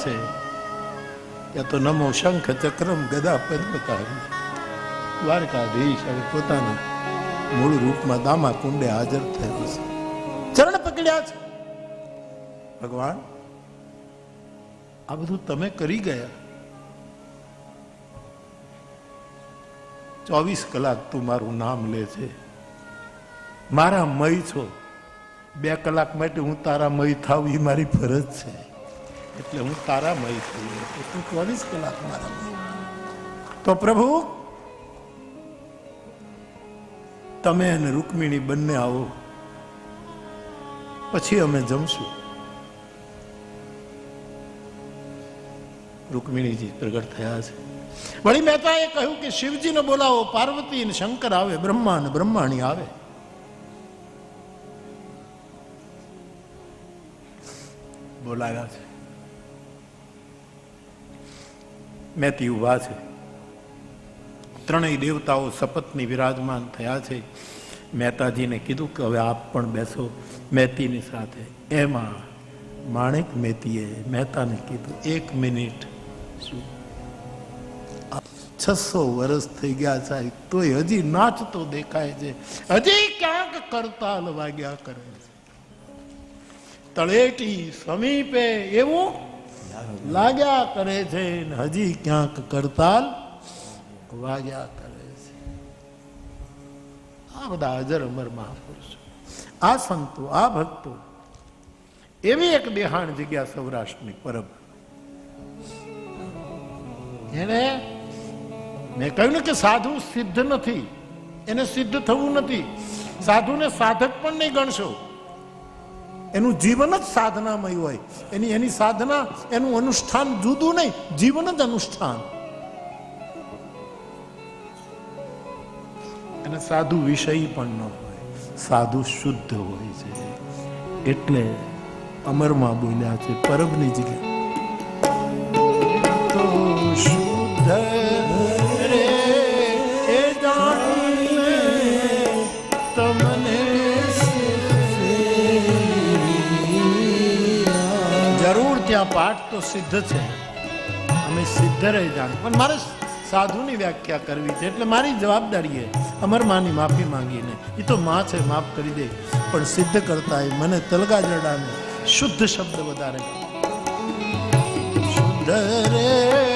છે. ત્યાં તો નમો શંખ ચક્રમ ગદા પદ્મકારી દ્વારકાધીશ હવે પોતાના મૂળ રૂપમાં દામા કુંડે હાજર થયેલો છે. ચરણ પકડ્યા છે. ભગવાન, આ બધું તમે કરી ગયા. ચોવીસ કલાક તું મારું નામ લે છે. મારા મય છો. બે કલાક માટે હું તારા મય થાવ એ મારી ફરજ છે. એટલે હું તારામય થઈ ગયો તું ચોવીસ કલાક મારા તો પ્રભુ તમે અને રૂકમિણી બંને આવો. પછી અમે જમશું. રૂકમિણીજી પ્રગટ થયા છે. વળી મહેતાએ કહ્યું કે શિવજીને બોલાવો પાર્વતી ને શંકર આવે બ્રહ્મા અને બ્રહ્માણી આવે. બોલાવ્યા છે. મહેતી ઊભા છે. ત્રણેય દેવતાઓ શપથની વિરાજમાન થયા છે. મહેતાજીને કીધું કે હવે આપ પણ બેસો મહેતીની સાથે. એમાં માણેક મહેતીએ મહેતાને કીધું, એક મિનિટ છસો વર્ષ થઈ ગયા સાહેબ, તોય હજી નાચતો દેખાય છે. હજી ક્યાંક કરતાલ વાગ્યા કરે છે. તળેટી સમીપે એવું લાગ્યા કરે છે હજી ક્યાંક કરતાલ વાગ્યા કરે છે. આ બધા અજર અમર મહાપુરુષો. આ સંતો, આ ભક્તો, એવી એક દેહાણ જગ્યા સૌરાષ્ટ્રની પરબ. એને મેં કહ્યું ને કે સાધુ સિદ્ધ નથી. એને સિદ્ધ થવું નથી. સાધુને સાધક પણ નહીં ગણશો. એનું જીવન જ સાધનામય હોય. એની એની સાધના, એનું અનુષ્ઠાન જુદું નહીં, જીવન જ અનુષ્ઠાન. અને સાધુ વિષય પણ ન હોય. સાધુ શુદ્ધ હોય છે. એટલે અમરમાં બોલ્યા છે, પરબની જગ્યા પાઠ તો સિદ્ધ છે. અમે સિદ્ધ રહી જાણ. પણ મારે સાધુની વ્યાખ્યા કરવી છે, એટલે મારી જવાબદારી એ. અમર માની માફી માંગીને. એ તો માં છે, માફ કરી દે. પણ સિદ્ધ કરતા એ મને તલગા જરડાને શુદ્ધ શબ્દ વધારે શુદ્ધ રે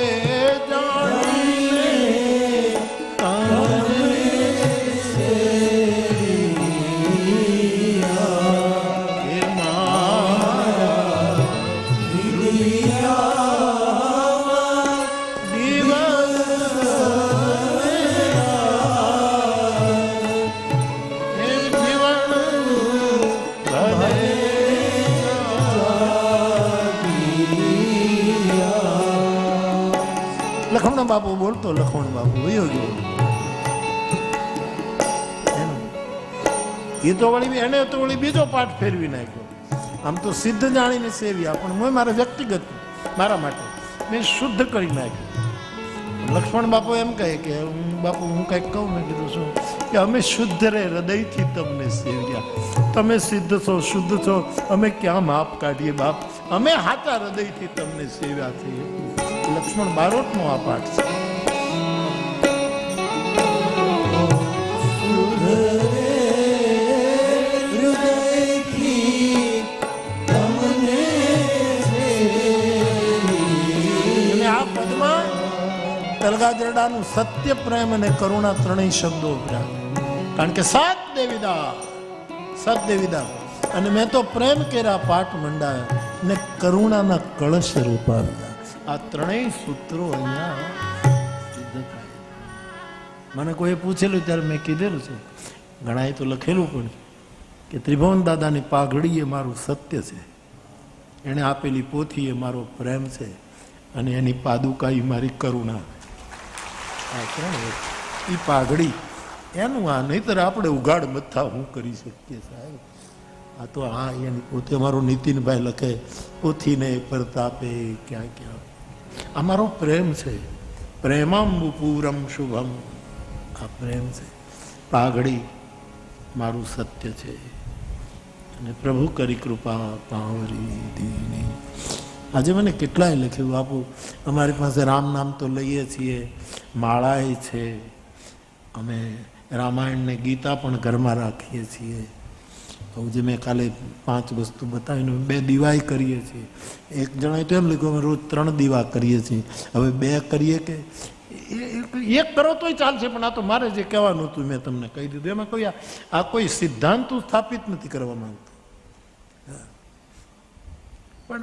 લખમણ બાપુ બોલતો લખણ બાપુ એ તો વળી એને તો વળી બીજો પાઠ ફેરવી નાખ્યો આમ તો સિદ્ધ જાણીને સેવ્યા પણ મેં મારા વ્યક્તિગત, મારા માટે. મેં શુદ્ધ કરી નાખ્યું. લક્ષ્મણ બાપુ એમ કહે કે હું બાપુ, હું કંઈક કહું, મેં કીધું છું કે અમે શુદ્ધ રે, હૃદયથી તમને સેવ્યા. તમે સિદ્ધ છો, શુદ્ધ છો. અમે ક્યાં માપ કાઢીએ, બાપ? અમે હાચા હૃદયથી તમને સેવ્યા છે લક્ષ્મણ બારોટનો આ પાઠ છે. તલગાજરડાનું સત્ય પ્રેમ અને કરુણા ત્રણેય શબ્દો ઉભર્યા. કારણ કે સાત દેવીદા સાત દેવીદા. અને મેં તો પ્રેમ કેરા પાઠ મંડાયા ને કરુણાના કળશ રૂપાવ્યા. આ ત્રણેય સૂત્રો અહીંયા મને કોઈ પૂછેલું ત્યારે મેં કીધેલું છે. ઘણાએ તો લખેલું પણ કે ત્રિભુવન દાદાની પાઘડી એ મારું સત્ય છે. એણે આપેલી પોથી એ મારો પ્રેમ છે અને એની પાદુકા એ મારી કરુણા. એ પાઘડી. એનું આ નહીતર આપણે ઉગાડ મથા હું કરી શકીએ સાહેબ? આ તો હા એની પોતે મારો નીતિનભાઈ લખે, પોથીને પરતાપે ક્યાં ક્યાં આ મારો પ્રેમ છે પ્રેમમ પૂરમ શુભમ આ પ્રેમ છે પાઘડી મારું સત્ય છે અને પ્રભુ કરી કૃપા પાવરી દીની આજે મને કેટલાય લખ્યું, બાપુ, અમારી પાસે રામ નામ તો લઈએ છીએ માળાએ છે. અમે રામાયણ ને ગીતા પણ ઘરમાં રાખીએ છીએ. જે મેં કાલે પાંચ વસ્તુ બતાવીને બે દીવાય કરીએ છીએ. એક જણાએ તો એમ લખ્યું, અમે રોજ ત્રણ દીવા કરીએ છીએ. હવે બે કરીએ કે એક કરો તોય ચાલશે, પણ આ તો મારે જે કહેવાનું હતું મેં તમને કહી દીધું. એમાં કોઈ આ- કોઈ સિદ્ધાંત સ્થાપિત નથી કરવા માંગતો. પણ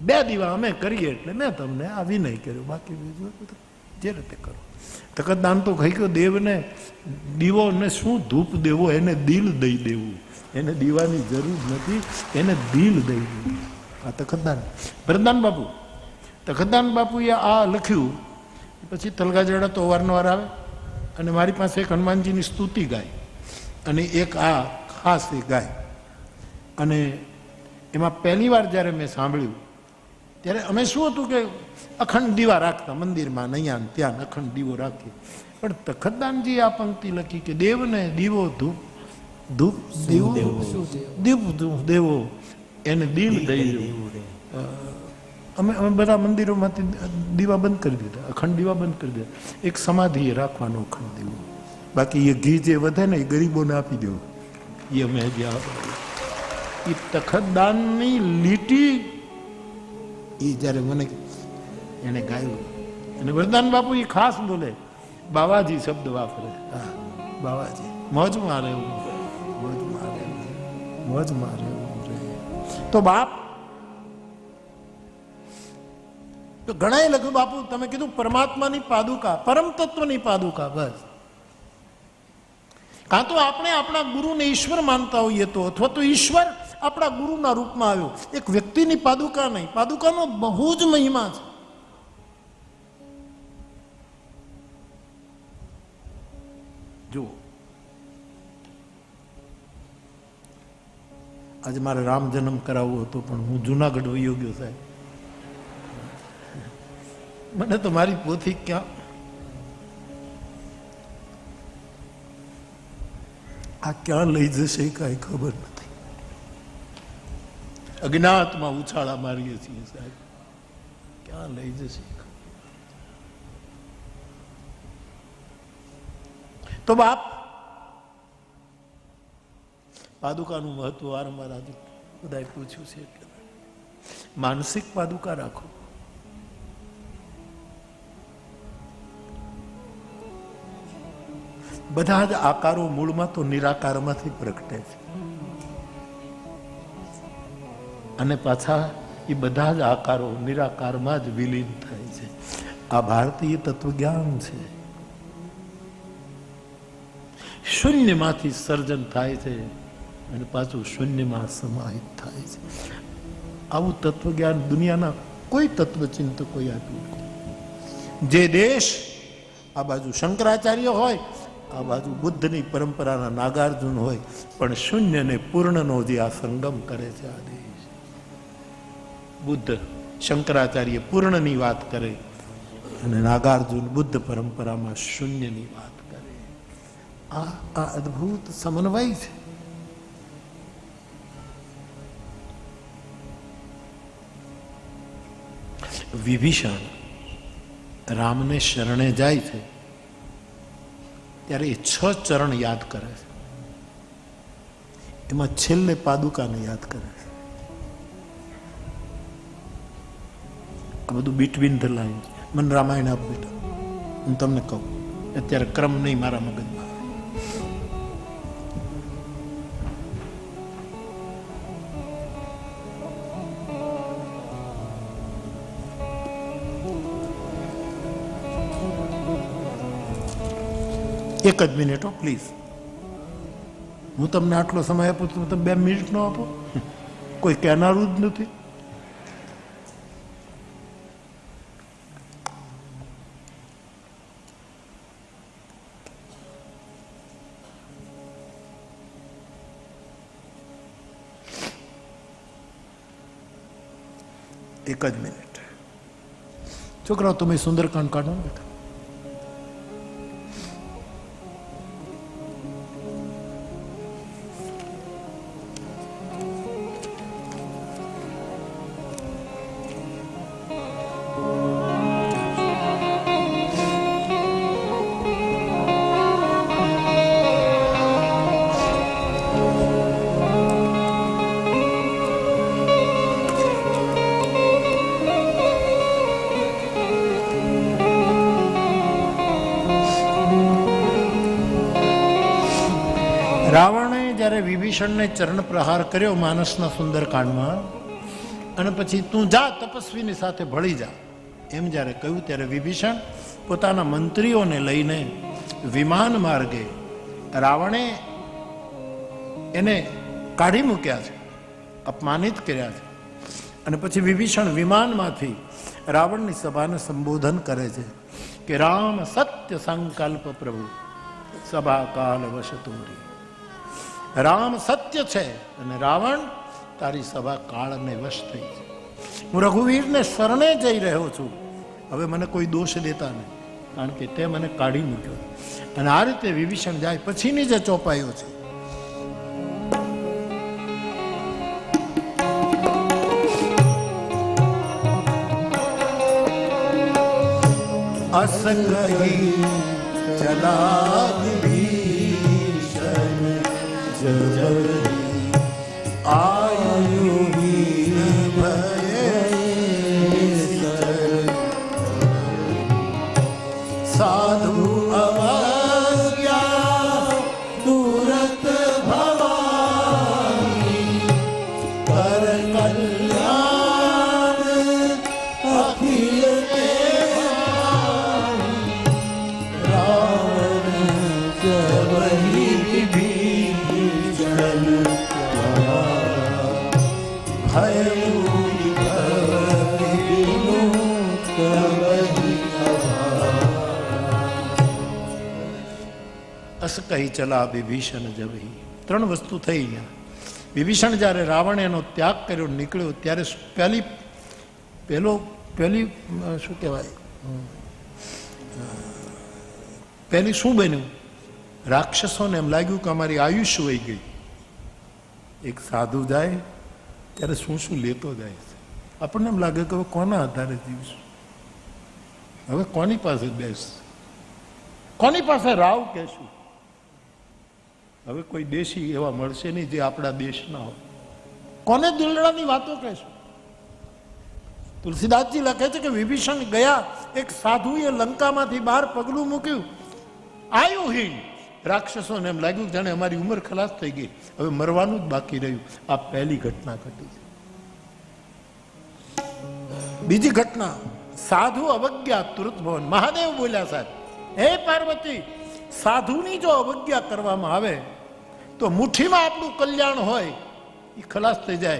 બે દીવા અમે કરીએ એટલે મેં તમને આ વિનય કર્યો. બાકી બીજું જે રીતે કરો. તકતદાન તો કહી ગયો દેવને દીવો ને શું ધૂપ દેવો, એને દિલ દઈ દેવું. એને દીવાની જરૂર નથી, એને દિલ દઈ દેવું. આ તખતદાન. ભરતદાન બાપુ. તખતદાન બાપુએ આ લખ્યું, પછી તલગાજડા તો વારંવાર આવે, અને મારી પાસે એક હનુમાનજીની સ્તુતિ ગાય, અને એક આ ખાસ એ ગાય. અને એમાં પહેલી વાર જ્યારે મેં સાંભળ્યું, ત્યારે અમે શું હતું કે અખંડ દીવા રાખતા મંદિરમાં અહીંયા ને ત્યાં અખંડ દીવો રાખીએ. પણ તખતદાનજી આ પંક્તિ લખી કે દેવને દીવો ધૂપ ધૂપ દેવો દીપ દેવો. એને દિલ દઈ દેવું અમે અમે બધા મંદિરોમાંથી દીવા બંધ કરી દીધા અખંડ દીવા બંધ કરી દીધા. એક સમાધિ રાખવાનો અખંડ દીવો. બાકી એ ઘી જે વધે ને એ ગરીબોને આપી દેવું. એ અમે હજી આ- એ તખતદાનની લીટી એ જ્યારે મને એને ગાયું. અને વરદાન બાપુ એ ખાસ બોલે બાવાજી શબ્દ વાપરે. હા બાવાજી. મોજ મારે એવું. મોજ મારે મોજ મારે તો બાપ તો ઘણા લખ્યું બાપુ તમે કીધું પરમાત્માની પાદુકા પરમ તત્વની પાદુકા બસ. કાં તો આપણે આપણા ગુરુને ઈશ્વર માનતા હોઈએ તો અથવા તો ઈશ્વર આપણા ગુરુના રૂપમાં આવ્યો. એક વ્યક્તિની પાદુકા નહીં. પાદુકાનો બહુ જ મહિમા છે. જુઓ. આજે મારે રામ જન્મ કરાવવો હતો, પણ હું જુનાગઢ વયો ગયો સાહેબ. મને તો મારી પોથી ક્યાં? આ ક્યાં લઈ જશે કાંઈ ખબર નથી. અજ્ઞાતમાં ઉછાળા મારીએ છીએ સાહેબ. ક્યાં લઈ જશે? તો બાપ. પાદુકાનું મહત્વ વારંવાર આજે બધાએ પૂછ્યું છે એટલે. માનસિક પાદુકા રાખો. બધા જ આકારો મૂળમાં તો નિરાકારમાંથી પ્રગટે છે. અને પાછા એ બધા જ આકારો નિરાકારમાં જ વિલીન થાય છે. આ ભારતીય તત્વજ્ઞાન છે. શૂન્યમાંથી સર્જન થાય છે અને પાછું શૂન્યમાં સમાહિત થાય છે આવું તત્વજ્ઞાન દુનિયાના કોઈ તત્વચિંતકોએ આપ્યું. જે દેશ આ બાજુ શંકરાચાર્ય હોય, આ બાજુ બુદ્ધની પરંપરાના નાગાર્જુન હોય, પણ શૂન્ય ને પૂર્ણનો જે આ સંગમ કરે છે આ દેશ બુદ્ધ શંકરાચાર્ય પૂર્ણની વાત કરે, અને નાગાર્જુન બુદ્ધ પરંપરામાં શૂન્યની વાત આ આ અદ્ભુત સમન્વય છે. વિભીષણ રામને શરણે જાય છે, ત્યારે એ છ ચરણ યાદ કરે છે. એમાં છેલ્લે પાદુકાને યાદ કરે છે. આ બધું બિટવીન ધ લાઈન મને રામાયણ આપ બેટા, હું તમને કહું, અત્યારે ક્રમ નહીં મારા મગજમાં. એક જ મિનિટ હો પ્લીઝ હું તમને આટલો સમય આપું તો તમે બે મિનિટ નો આપો. કોઈ કહેનારું જ નથી. એક જ મિનિટ. છોકરાઓ, તમે સુંદરકાંડ કાઢો ને બેટા. વિભીષણને ચરણ પ્રહાર કર્યો માનસના સુંદરકાંડમાં અને પછી તું જા, તપસ્વીની સાથે ભળી જા. એમ જ્યારે કહ્યું ત્યારે વિભીષણ પોતાના મંત્રીઓને લઈને વિમાન માર્ગે રાવણે એને કાઢી મૂક્યા છે, અપમાનિત કર્યા છે. અને પછી વિભીષણ વિમાનમાંથી રાવણની સભાને સંબોધન કરે છે કે રામ સત્ય સંકલ્પ પ્રભુ, સભા કાલ વશ તુમરી રામ સત્ય છે અને રાવણ તારી સભા કાળને વશ થઈ છે. હું રઘુવીરને શરણે જઈ રહ્યો છું. હવે મને કોઈ દોષ દેતા નહીં કારણ કે તે મને કાઢી મૂક્યો અને આ રીતે વિભીષણ જાય પછીની જે ચોપાયો છે. અસ કહી સજળ આ ચલા વિભીષણ જબહી. ત્રણ વસ્તુ થઈ ગયા વિભીષણ જ્યારે રાવણ એનો ત્યાગ કર્યો, નીકળ્યો, ત્યારે પહેલી, પહેલો, પહેલી શું કહેવાય? પહેલી શું બન્યું? રાક્ષસોને એમ લાગ્યું કે અમારી આયુષ્ય વહી ગઈ. એક સાધુ જાય, ત્યારે શું શું લેતો જાય આપણને એમ લાગે કે હવે કોના આધારે જીવશું? હવે કોની પાસે બેસ? કોની પાસે રાવ કહેશું? હવે કોઈ દેશી એવા મળશે નહીં જે આપણા દેશના હોય. કોને દિલડાની વાતો કહેશું તુલસીદાસજી લખે છે કે વિભીષણ ગયા, એક સાધુએ લંકામાંથી બહાર પગલું મૂક્યું. આયુહીન રાક્ષસોને એમ લાગ્યું જાણે અમારી ઉંમર ખલાસ થઈ ગઈ. હવે મરવાનું જ બાકી રહ્યું. આ પહેલી ઘટના ઘટી બીજી ઘટના. સાધુ અવજ્ઞા તુરત ભવન. મહાદેવ બોલ્યા સાહેબ, હે પાર્વતી, સાધુની જો અવજ્ઞા કરવામાં આવે તો મુઠ્ઠીમાં આપણું કલ્યાણ હોય એ ખલાસ થઈ જાય.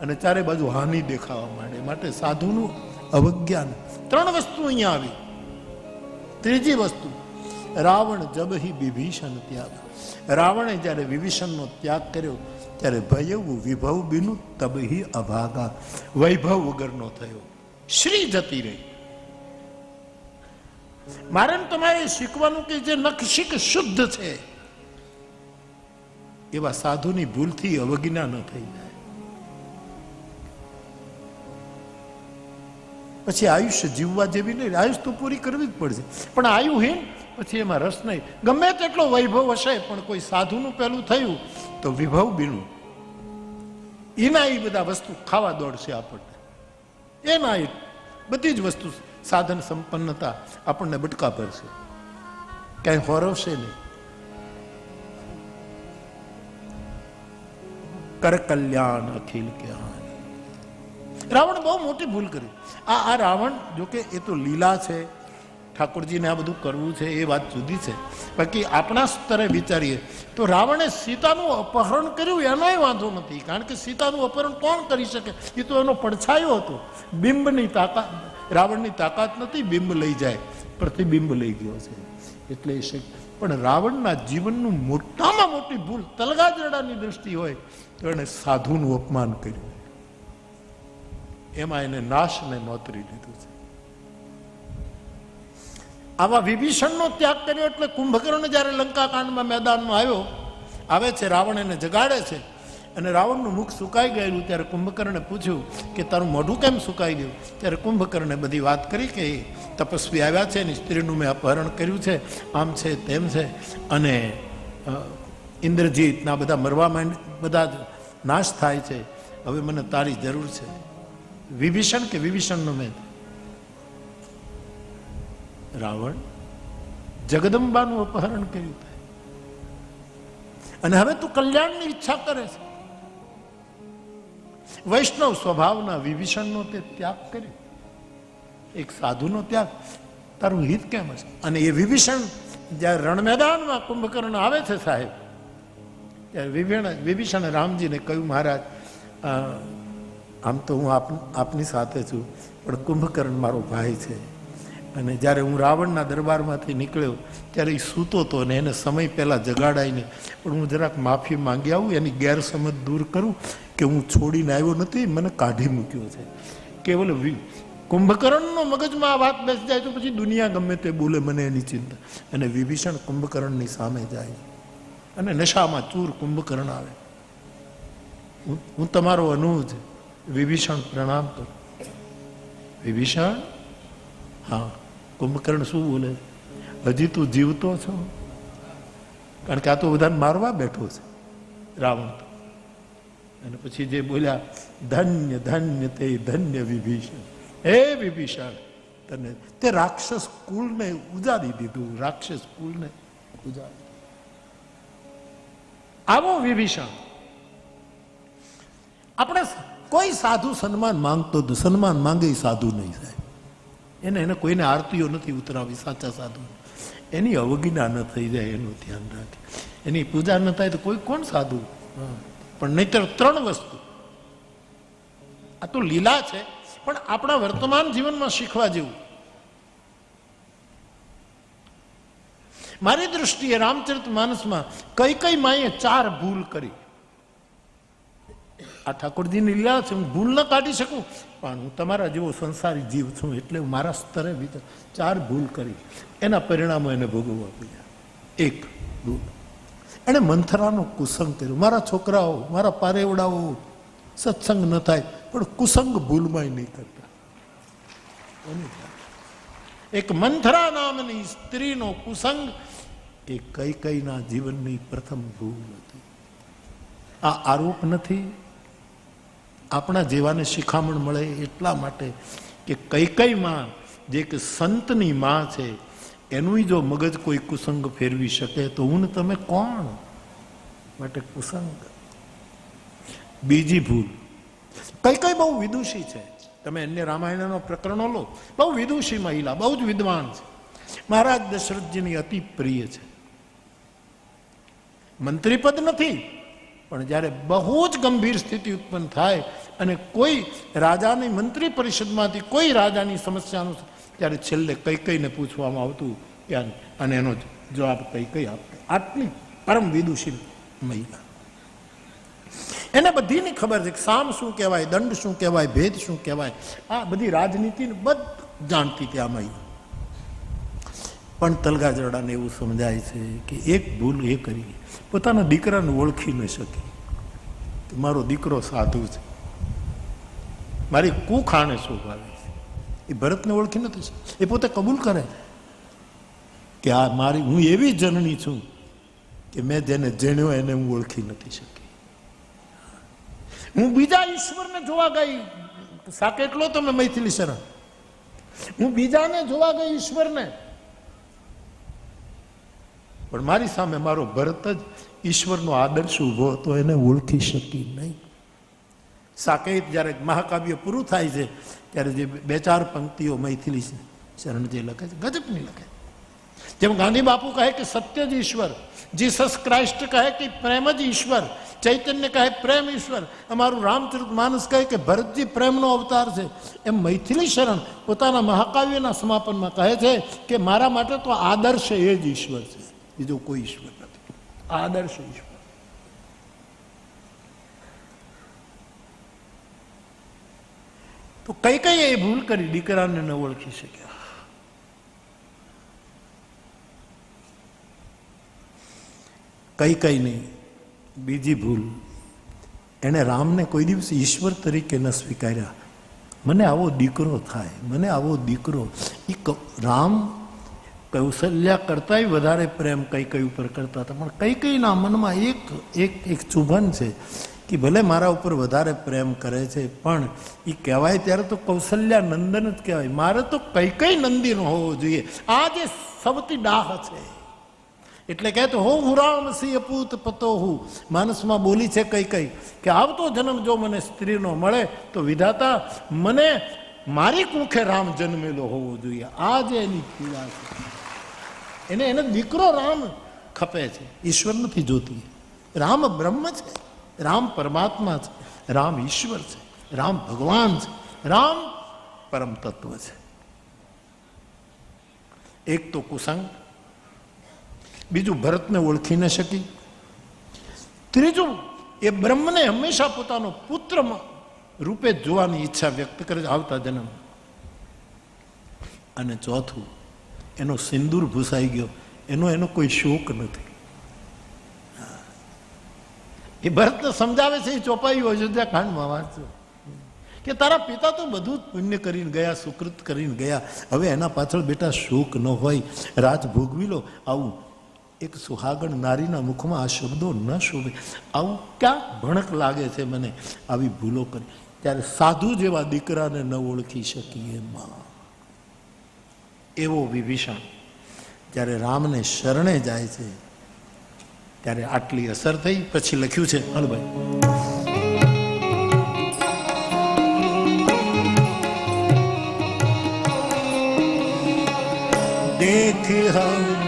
અને ચારે બાજુ હાનિ દેખાવા માંડે. માટે સાધુનું અવજ્ઞાન. ત્રણ વસ્તુ અહીંયા આવી. ત્રીજી વસ્તુ, રાવણ જબહી વિભીષણ ત્યાગ. રાવણે જ્યારે વિભીષણનો ત્યાગ કર્યો, ત્યારે ભયવું વિભવ બીનું તબહી અભાગા. વૈભવ વગરનો થયો. શ્રી જતી રહી. મારે તમારે શીખવાનું કે જે નખશીક શુદ્ધ છે. એવા સાધુની ભૂલથી અવજ્ઞા ન થઈ જાય. પછી આયુષ્ય જીવવા જેવી નહીં, આયુષ તો પૂરી કરવી જ પડશે. પણ આયુહીન પછી એમાં રસ નહીં. ગમે તેટલો વૈભવ હશે, પણ કોઈ સાધુનું પેલું થયું, તો વિભવ બીનું એના એ બધા વસ્તુ ખાવા દોડશે આપણને. એના એ બધી જ વસ્તુ સાધન સંપન્નતા આપણને બટકા ભરશે. ક્યાંય હોરવશે નહીં. કર કલ્યાણ અખિલ જ્ઞાન રાવણ બહુ મોટી ભૂલ કરી. આ આ રાવણ જોકે એ તો લીલા છે, ઠાકોરજીને આ બધું કરવું છે, એ વાત જુદી છે. બાકી આપણા સ્તરે વિચારીએ તો રાવણે સીતાનું અપહરણ કર્યું, એનોય વાંધો નથી. કારણ કે સીતાનું અપહરણ કોણ કરી શકે? એ તો એનો પડછાયો હતો. બિંબની તાકાત, રાવણની તાકાત નથી, બિંબ લઈ જાય. પ્રતિબિંબ લઈ ગયો છે. એટલે એ શક- પણ રાવણના જીવનનું મોટામાં મોટી ભૂલ તલગાજરડાની દ્રષ્ટિ હોય, તો એણે સાધુનું અપમાન કર્યું. એમાં એને નાશને નોતરી લીધું છે. આવા વિભીષણનો ત્યાગ કર્યો એટલે કુંભકર્ણ જ્યારે લંકાકાંડમાં મેદાનમાં આવ્યો, આવે છે, રાવણ એને જગાડે છે અને રાવણનું મુખ સુકાઈ ગયેલું ત્યારે કુંભકર્ણે પૂછ્યું કે તારું મોઢું કેમ સુકાઈ ગયું? ત્યારે કુંભકર્ણે બધી વાત કરી કે તપસ્વી આવ્યા છે ને સ્ત્રીનું મેં અપહરણ કર્યું છે, આમ છે તેમ છે. અને ઇન્દ્રજીતના બધા મરવા માંડ, બધા નાશ થાય છે. હવે મને તારી જરૂર છે. વિભીષણ કે વિભીષણનો મેં? રાવણ જગદંબાનું અપહરણ કર્યું. અને હવે તું કલ્યાણની ઈચ્છા કરે છે. વૈષ્ણવ સ્વભાવના વિભીષણનો તે ત્યાગ કર્યો. એક સાધુનો ત્યાગ. તારું હિત કેમ હશે? અને એ વિભીષણ જ્યારે રણમેદાનમાં કુંભકર્ણ આવે છે સાહેબ, ત્યારે વિભીણ વિભીષણ રામજીને કહ્યું, મહારાજ આમ તો હું આપ, આપની સાથે છું, પણ કુંભકર્ણ મારો ભાઈ છે. અને જ્યારે હું રાવણના દરબારમાંથી નીકળ્યો, ત્યારે એ સૂતો હતો અને એને સમય પહેલાં જગાડાઈને, પણ હું જરાક માફી માંગી આવું, એની ગેરસમજ દૂર કરું કે હું છોડીને આવ્યો નથી, મને કાઢી મૂક્યો છે. કેવલ કુંભકર્ણનો મગજમાં આ વાત બેસી જાય તો પછી દુનિયા ગમે તે બોલે મને એની ચિંતા. અને વિભીષણ કુંભકર્ણની સામે જાય. અને નશામાં ચૂર કુંભકર્ણ આવે. હું તમારો અનુજ વિભીષણ પ્રણામ કરું. વિભીષણ? હા, કુંભકર્ણ શું બોલે હજી તું જીવતો છો? કારણ કે આ તો બધાને મારવા બેઠો છે, રાવણ તો. અને પછી જે બોલ્યા, ધન્ય ધન્ય તે ધન્ય વિભીષણ. હે વિભીષણ, તને તે રાક્ષસ કુળને ઉજાડી દીધું, રાક્ષસ કુળને ઉજાડી આવો વિભીષણ. આપણે કોઈ સાધુ સન્માન માંગતો જ, સન્માન માંગે સાધુ નહીં સાહેબ. એને એને કોઈને આરતીઓ નથી ઉતરાવી, સાચા સાધુ. એની અવગિના ન થઈ જાય, એનું ધ્યાન રાખે. એની પૂજા ન થાય તો કોઈ કોણ સાધુ? હા. પણ નહીતર ત્રણ વસ્તુ. આ તો લીલા છે, પણ આપણા વર્તમાન જીવનમાં શીખવા જેવું. મારી દૃષ્ટિએ રામચરિત માનસમાં કઈ કઈ માએ ચાર ભૂલ કરી. આ ઠાકોરજીની લીલા છે, હું ભૂલ ન કાઢી શકું, પણ હું તમારા જેવો સંસારી જીવ છું એટલે હું મારા સ્તરે ચાર ભૂલ કરી. એના પરિણામો એને ભોગવવા પડ્યા. એક ભૂલ. એણે મંથરાનો કુસંગ કર્યો. મારા છોકરાઓ, મારા પારેવડાઓ સત્સંગ ન થાય, પણ કુસંગ ભૂલમાંય નહીં કરતા. એક મંથરા નામની સ્ત્રીનો કુસંગ એ કઈ કઈના જીવનની પ્રથમ ભૂલ હતી. આ આરોપ નથી? આપણા જેવાને શિખામણ મળે એટલા માટે કે કઈ કઈ જે કે સંતની માં છે એનું જો મગજ કોઈ કુસંગ ફેરવી શકે તો હું ને તમે કોણ? માટે કુસંગ. બીજી ભૂલ. કઈ કઈ બહુ વિદુષી છે. તમે અન્ય રામાયણનો પ્રકરણો લો. બહુ વિદુષી મહિલા, બહુ જ વિદ્વાન છે. મહારાજ દશરથજીની અતિ પ્રિય છે. મંત્રી પદ નથી, પણ જ્યારે બહુ જ ગંભીર સ્થિતિ ઉત્પન્ન થાય અને કોઈ રાજાની મંત્રી પરિષદમાંથી કોઈ રાજાની સમસ્યાનું ત્યારે છેલ્લે કઈ કઈને પૂછવામાં આવતું ત્યાં અને એનો જવાબ કઈ કઈ આપતો આટલી પરમ વિદુષી મહિલા. એને બધીની ખબર છે સામ શું કહેવાય, દંડ શું કહેવાય, ભેદ શું કહેવાય. આ બધી રાજનીતિને બધું જાણતી ત્યાં મહિલા. પણ તલગા જરડાને એવું સમજાય છે કે એક ભૂલ એ કરી પોતાના દીકરાને ઓળખી ન શકી. મારો દીકરો સાધુ છે. મારી કુખાણે શું છે. એ ભરતને ઓળખી નથી એ પોતે કબૂલ કરે કે આ મારી, હું એવી જનની છું કે મેં જેને જેણ્યો એને હું ઓળખી નથી શકી. હું બીજા ઈશ્વરને જોવા ગઈ સાકેટલો તમે મૈથિલી શરણ. હું બીજાને જોવા ગઈ ઈશ્વરને. પણ મારી સામે મારો ભરત જ ઈશ્વરનો આદર્શ ઊભો હતો, એને ઓળખી શકી નહીં. સાકેત જ્યારે મહાકાવ્ય પૂરું થાય છે ત્યારે જે બે ચાર પંક્તિઓ મૈથિલી શરણ જે લખે છે, ગજબની લખે જેમ ગાંધી બાપુ કહે કે સત્ય જ ઈશ્વર, જીસસ ક્રાઇસ્ટ કહે કે પ્રેમ જ ઈશ્વર, ચૈતન્ય કહે પ્રેમ ઈશ્વર. અમારું રામચરિત માનસ કહે કે ભરતજી પ્રેમનો અવતાર છે. એમ મૈથિલી શરણ પોતાના મહાકાવ્યના સમાપનમાં કહે છે કે મારા માટે તો આદર્શ એ જ ઈશ્વર છે. બીજો કોઈ ઈશ્વર નથી. આદર્શ ઈશ્વર. તો કઈ કઈ એ ભૂલ કરી? દીકરાને ન ઓળખી શક્યા. કઈ કઈ નહીં. બીજી ભૂલ. એણે રામને કોઈ દિવસ ઈશ્વર તરીકે ન સ્વીકાર્યા. મને આવો દીકરો થાય, મને આવો દીકરો. એ રામ કૌશલ્યા કરતાંય વધારે પ્રેમ કઈ કઈ ઉપર કરતા હતા. પણ કઈ કઈના મનમાં એક એક એક ચુભન છે. કે ભલે મારા ઉપર વધારે પ્રેમ કરે છે, પણ એ કહેવાય ત્યારે તો કૌશલ્યા નંદન જ કહેવાય. મારે તો કઈ કઈ નંદીનો હોવો જોઈએ. આ જે સૌથી ડાહ છે. એટલે કહે તો હો રામ સિંહ પૂત પતો હું. માનસમાં બોલી છે કઈ કઈ કે આવતો જન્મ જો મને સ્ત્રીનો મળે, તો વિધાતા મને મારી કુખે રામ જન્મેલો હોવો જોઈએ. આ જે એની પીડા છે. એને એને દીકરો રામ ખપે છે. ઈશ્વર નથી જોતી. રામ બ્રહ્મ છે. રામ પરમાત્મા છે, રામ ઈશ્વર છે, રામ ભગવાન છે, રામ પરમ તત્વ છે. એક તો કુસંગ, બીજું ભરતને ઓળખી ન શકી, ત્રીજું એ બ્રહ્મને હંમેશા પોતાનો પુત્ર રૂપે જોવાની ઈચ્છા વ્યક્ત કરે છે આવતા જન્મ. અને ચોથું, એનો સિંદૂર ભૂસાઈ ગયો, એનો એનો કોઈ શોક નથી. એ ભરતને સમજાવે છે એ ચોપાઈ અયોધ્યા કાંડમાં વાંચો. કે તારા પિતા તો બધું જ પુણ્ય કરીને ગયા, સુકૃત કરીને ગયા. હવે એના પાછળ બેટા શોક ન હોય. રાજ ભોગવી લો. આવું એક સુહાગણ નારીના મુખમાં આ શબ્દો ન શોભે. આવું ક્યાં ભણક લાગે છે મને આવી ભૂલો કરી. ત્યારે સાધુ જેવા દીકરાને ન ઓળખી શકીએ માં. એવો વિભીષણ. જ્યારે રામને શરણે જાય છે ત્યારે આટલી અસર થઈ. પછી લખ્યું છે હલભાઈ. દેખ હમ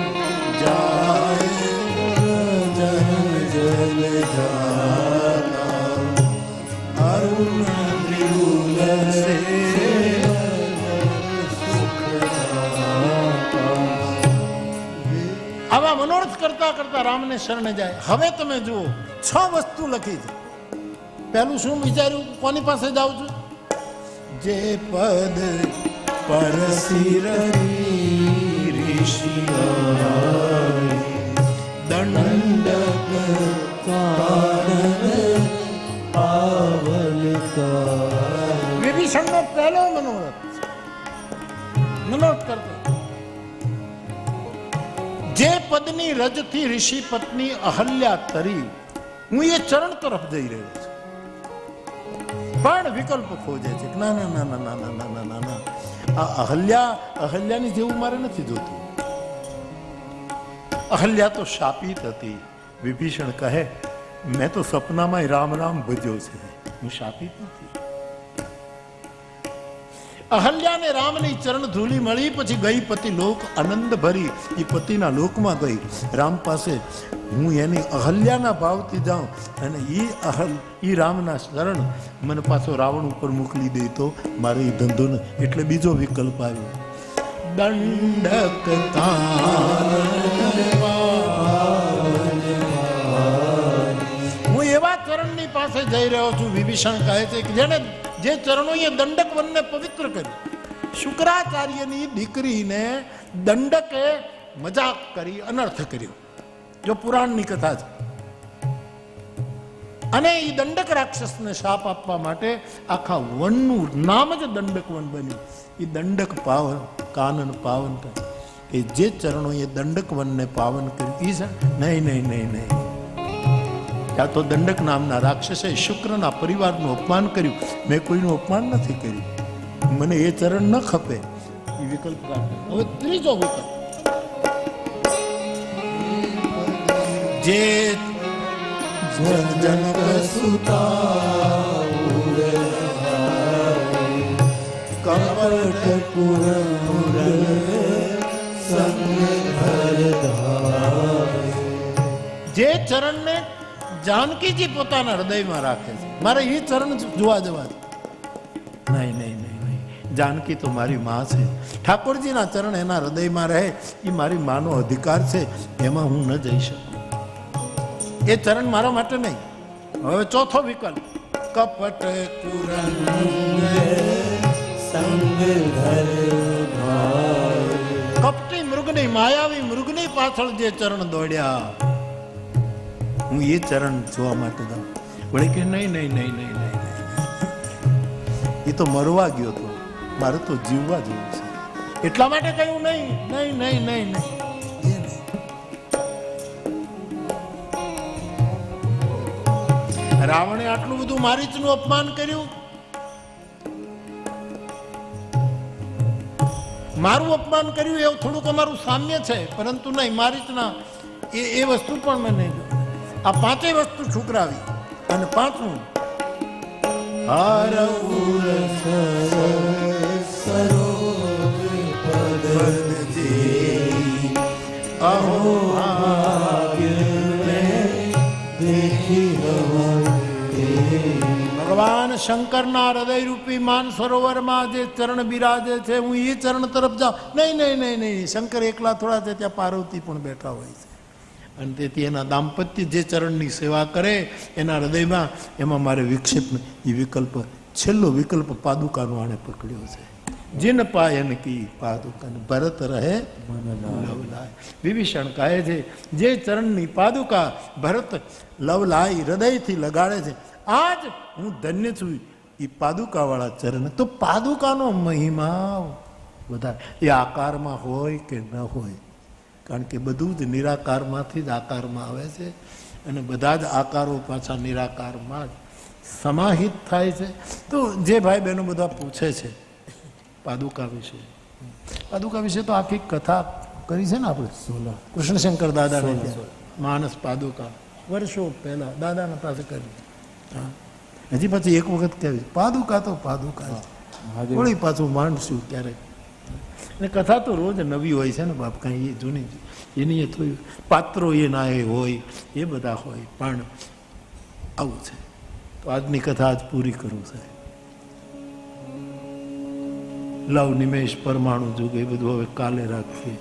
કરતા રામને શરણે જાય હવે તમે જુઓ છ વસ્તુ લખી છે પહેલું શું વિચાર્યું કોની પાસે જાઉં છું જે પદ પરસી ઋષિ દંડક વિભીષણનો પહેલો મનોરથ છે મનોરથ કરતો પદની રજથી ઋષિ પત્ની અહલ્યા તરી હું એ ચરણ તરફ જઈ રહ્યો છું. પણ વિકલ્પ ખોજે છે ના ના ના ના ના ના ના ના ના. આ અહલ્યા, અહલ્યાની જેવું મારે નથી જોતું. અહલ્યા તો શાપિત હતી. વિભીષણ કહે, મેં તો સપનામાં રામ રામ ભજ્યો છે. હું શાપિત નથી. અહલ્યાને રામની ચરણ ધૂલી મળી, પછી ગઈ પતિ લોક આનંદ ભરી. એ પતિના લોકમાં ગઈ. રામ પાસે, હું એની અહલ્યાના ભાવથી જાઉં અને એ અહલ એ રામના શરણ મને પાછો રાવણ ઉપર મોકલી દે તો મારે એ ધંધો એટલે બીજો વિકલ્પ આવ્યો. દંડક હું એવા ચરણની પાસે જઈ રહ્યો છું, વિભીષણ કહે છે કે જેને જે ચરણોએ દંડક વનને પવિત્ર કર્યું. શુક્રાચાર્યની દીકરીને દંડકે મજાક કરી, અનર્થ કર્યો. જો પુરાણની કથા છે. અને એ દંડક રાક્ષસને શાપ આપવા માટે આખા વનનું નામ જ દંડક વન બન્યું. એ દંડક પાવન, કાનન પાવન. કે જે ચરણોએ દંડક વનને પાવન કર્યું એ છે નહીં નહીં નહીં નહીં. ત્યાં તો દંડક નામના રાક્ષસે શુક્રના પરિવારનું અપમાન કર્યું. મેં કોઈનું અપમાન નથી કર્યું. મને એ ચરણ ન ખપે. એ વિકલ્પ હવે ત્રીજો વિકલ્પ. જે જન જનક સુતા કપટ પુર જે ચરણને જાનકીજી પોતાના હૃદયમાં રાખે છે. મારે એ ચરણ જોવા જવા નહીં નહીં નહીં નહીં. જાનકી તો મારી માં છે. ઠાકોરજીના ચરણ એના હૃદયમાં રહે એ મારી માનો અધિકાર છે એમાં હું ન જઈ શકું. એ ચરણ મારા માટે નહીં. હવે ચોથો વિકલ્પ. કપટ કુરંગ કપટી મૃગની માયાવી મૃગની પાછળ જે ચરણ દોડ્યા. હું એ ચરણ જોવા માટે જાઉં. વળે કે નહીં નહીં નહીં નહીં નહીં. એ તો મરવા ગયો તો. મારે તો જીવવા જેવું છે. એટલા માટે કહ્યું નહીં નહીં નહીં નહીં નહીં. રાવણે આટલું બધું મારીચનું અપમાન કર્યું? મારું અપમાન કર્યું એવું થોડુંક અમારું સામ્ય છે, પરંતુ નહીં મારીચના એ એ વસ્તુ પણ મેં નહીં. આ પાંચેય વસ્તુ છોકરાવી અને પાંચમું હાર ઉરસ પદજી અહો ભગવાન શંકરના હૃદયરૂપી માન સરોવરમાં જે ચરણ બિરાજે છે, હું એ ચરણ તરફ જાઉં. નહીં નહીં નહીં નહીં, શંકર એકલા થોડા છે, ત્યાં પાર્વતી પણ બેઠા હોય છે. અને તેથી એના દાંપત્ય જે ચરણની સેવા કરે, એના હૃદયમાં એમાં મારે વિક્ષેપ એ વિકલ્પ, છેલ્લો વિકલ્પ પાદુકાનો આણે પકડ્યો છે. જેન પાયન કી પાદુકા ભરત રહે વિભીષણ કહે છે, જે ચરણની પાદુકા ભરત લવલાય, હૃદયથી લગાડે છે, આજ હું ધન્ય છું એ પાદુકાવાળા ચરણ. તો પાદુકાનો મહિમા વધારે એ આકારમાં હોય કે ન હોય કારણ કે બધું જ નિરાકારમાંથી જ આકારમાં આવે છે અને બધા જ આકારો પાછા નિરાકારમાં જ સમાહિત થાય છે. તો જે ભાઈ બહેનો બધા પૂછે છે પાદુકા વિશે. પાદુકા વિશે તો આખી કથા કરી છે ને આપણે? કૃષ્ણશંકર દાદાને. માનસ પાદુકા. વર્ષો પહેલાં દાદાના પાસે કરી. હા. હજી પછી એક વખત કહેવી. પાદુકા તો પાદુકા વળી પાછું માંડશું ક્યારેક? અને કથા તો રોજ નવી હોય છે ને બાપ, કાંઈ એ જૂની એની એ થોડી પાત્રો એ ના એ હોય, એ બધા હોય, પણ આવું છે. તો આજની કથા આજ પૂરી કરું છે. લવ નિમેશ પરમાણુ જુગ, એ બધું હવે કાલે રાખીએ.